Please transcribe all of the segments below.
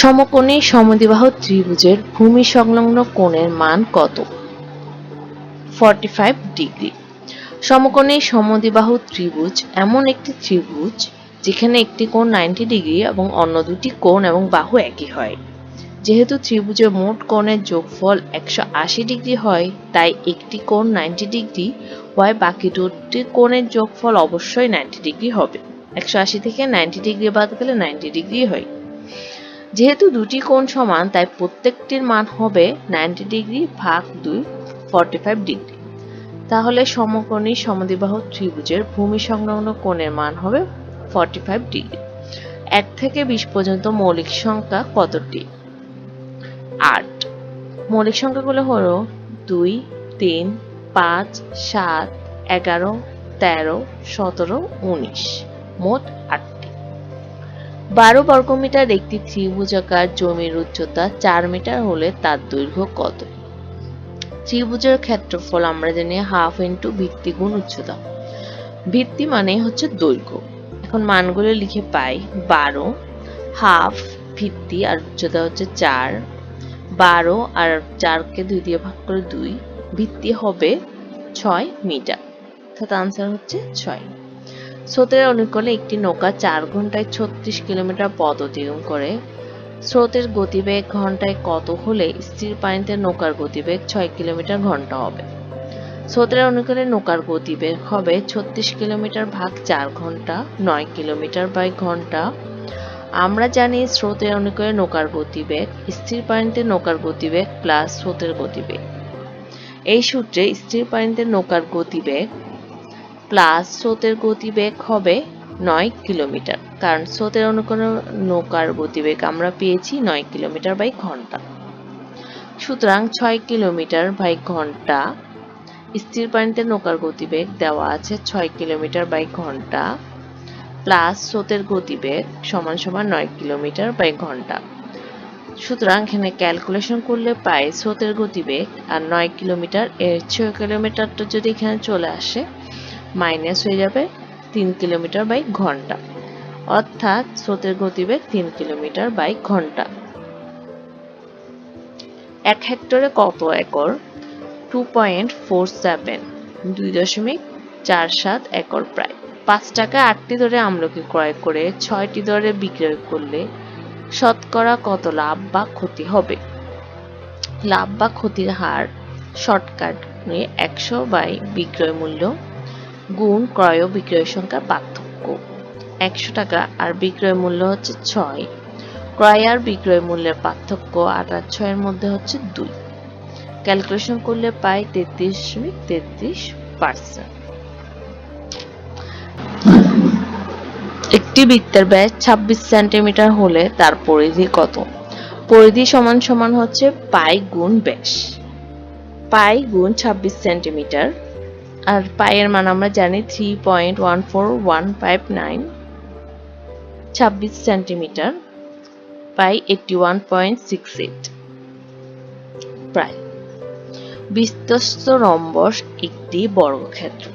সমকোণী সমদ্বিবাহু ত্রিভুজের ভূমি সংলগ্ন কোণের মান কত? 45 ডিগ্রি সমকোণী সমদ্বিবাহু ত্রিভুজ এমন একটি ত্রিভুজ যেখানে একটি কোণ 90 ডিগ্রি এবং অন্য দুটি কোণ এবং বাহু একই হয়। যেহেতু ত্রিভুজের মোট কোণের যোগফল 180 ডিগ্রি হয়, তাই একটি কোণ 90 ডিগ্রি হয় বাকি দুটি কোণের যোগফল অবশ্যই 90 ডিগ্রি হবে। 180 থেকে 90 ডিগ্রি বাদ গেলে 90 ডিগ্রি হয়। যেহেতু দুটি কোণ সমান, তাই প্রত্যেকটির মান হবে 90 ডিগ্রি ভাগ দুই 45 ডিগ্রি তাহলে সমকোণী সমদ্বিবাহু ত্রিভুজের ভূমি সংলগ্ন কোণের মান হবে 45 ডিগ্রি এক থেকে বিশ পর্যন্ত মৌলিক সংখ্যা কতটি? আট। মৌলিক সংখ্যাগুলো হলো দুই, তিন, পাঁচ, সাত, এগারো, তেরো, সতেরো, উনিশ। মোট আটটি। বারো বর্গমিটার একটি ত্রিভুজাকার জমির উচ্চতা চার মিটার হলে তার দৈর্ঘ্য কত? ত্রিভুজের ক্ষেত্রফল আমরা জানি হাফ ইন্টু ভিত্তি গুণ উচ্চতা। ভিত্তি মানে হচ্ছে দৈর্ঘ্য। এখন মানগুলো লিখে পাই। বারো, হাফ, ভিত্তি আর উচ্চতা হচ্ছে চার। বারো আর চারকে দুই দিয়ে ভাগ করে দুই, ভিত্তি হবে ছয় মিটার। অর্থাৎ আনসার হচ্ছে ছয়। স্রোতের অনুকূলে একটি নৌকা চার ঘন্টায় ছত্রিশ কিলোমিটার পথ অতিক্রম করে। স্রোতের গতিবেগ ঘন্টায় কত হলে স্থির পানিতে নৌকার গতিবেগ ছয় কিলোমিটার ঘণ্টা হবে? স্রোতের অনুকূলে নৌকার গতিবেগ হবে ছত্রিশ কিলোমিটার ভাগ চার ঘণ্টা, নয় কিলোমিটার বাই ঘণ্টা। আমরা জানি স্রোতের অনুকূলে নৌকার গতিবেগ, স্থির পানিতে নৌকার গতিবেগ প্লাস স্রোতের গতিবেগ। এই সূত্রে স্থির পানিতে নৌকার গতিবেগ প্লাস স্রোতের গতিবেগ হবে নয় কিলোমিটার। কারণ স্রোতের অনুকূলে নৌকার গতিবেগ আমরা পেয়েছি নয় কিলোমিটার বাই ঘণ্টা। সুতরাং ছয় কিলোমিটার বাই ঘণ্টা স্থির পানিতে নৌকার গতিবেগ দেওয়া আছে ছয় কিলোমিটার বাই ঘণ্টা প্লাস স্রোতের গতিবেগ সমান সমান নয় কিলোমিটার বাই ঘণ্টা। সুতরাং এখানে ক্যালকুলেশন করলে পাই স্রোতের গতিবেগ আর নয় কিলোমিটার এর ছয় কিলোমিটারটা যদি এখানে চলে আসে মাইনাস হয়ে যাবে তিন কিলোমিটার বাই ঘণ্টা। অর্থাৎ স্রোতের গতিবেগ তিন কিলোমিটার বাই ঘণ্টা। এক হেক্টরে কত acre? Two point four seven, দুই দশমিক চার সাত একর প্রায়। পাঁচ টাকা আটটি দরে আমলকি ক্রয় করে ছয়টি দরে বিক্রয় করলে শতকরা কত লাভ বা ক্ষতি হবে? লাভ বা ক্ষতির হার শর্টকাট একশো বাই বিক্রয় মূল্য গুণ ক্রয় বিক্রয় সংখ্যার পার্থক্য। একশো টাকা আর বিক্রয় মূল্য হচ্ছে ছয়। ক্রয় আর বিক্রয় মূল্যের পার্থক্য আট আর ছয়ের মধ্যে হচ্ছে দুই। ক্যালকুলেশন করলে পাই তেত্রিশ দশমিক তেত্রিশ পার্সেন্ট। একটি বৃত্তের ব্যাস ছাব্বিশ সেন্টিমিটার হলে তার পরিধি কত? পরিধি সমান সমান হচ্ছে পাই গুণ ব্যাস। পাই গুণ ছাব্বিশ সেন্টিমিটার আর পায়ের মান আমরা জানি three point one four one five nine ছাব্বিশ সেন্টিমিটার পাই eighty one point six eight প্রায়। বিস্তস্ত রম্বস একটি বর্গক্ষেত্র।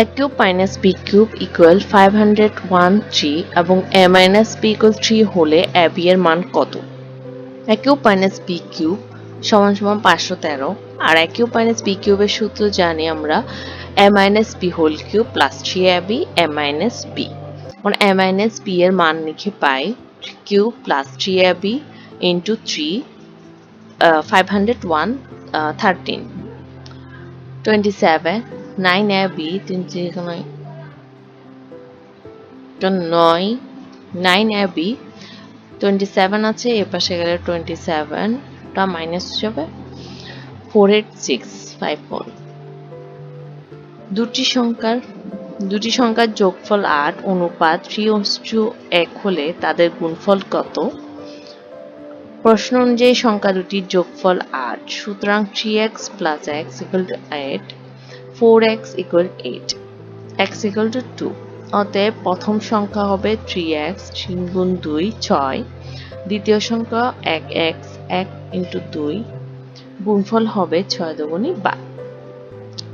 a cube minus b cube equal 501 এবং a minus b equal 3 হলে b এর মান কত? a cube minus b cube সমান সমান পাঁচশো তেরো। আর এ কিউব মাইনাস বি কিউবের সূত্র জানি আমরা। M minus b whole cube plus three a b a minus b মানে এম মাইনাস বি এর মান লিখে পাই cube plus three a b into three five hundred one thirteen twenty seven nine a b তিন নয় নয় nine a b twenty seven আছে, এ পাশে গেলে twenty seven সেভেনটা minus four eight six five four দুটি সংখ্যার দুটি সংখ্যার যোগফল আট, অনুপাত থ্রি টু এক হলে তাদের গুণফল কত? প্রশ্ন অনুযায়ী সংখ্যা দুটির যোগফল আট, সুতরাং three x plus x equal to eight 4x equal 8 x equal to 2 অতএব প্রথম সংখ্যা হবে 3x 3 গুণ 2 6 দ্বিতীয় সংখ্যা 1x 1 ইন্টু দুই গুণফল হবে ছয় দুগুণী 12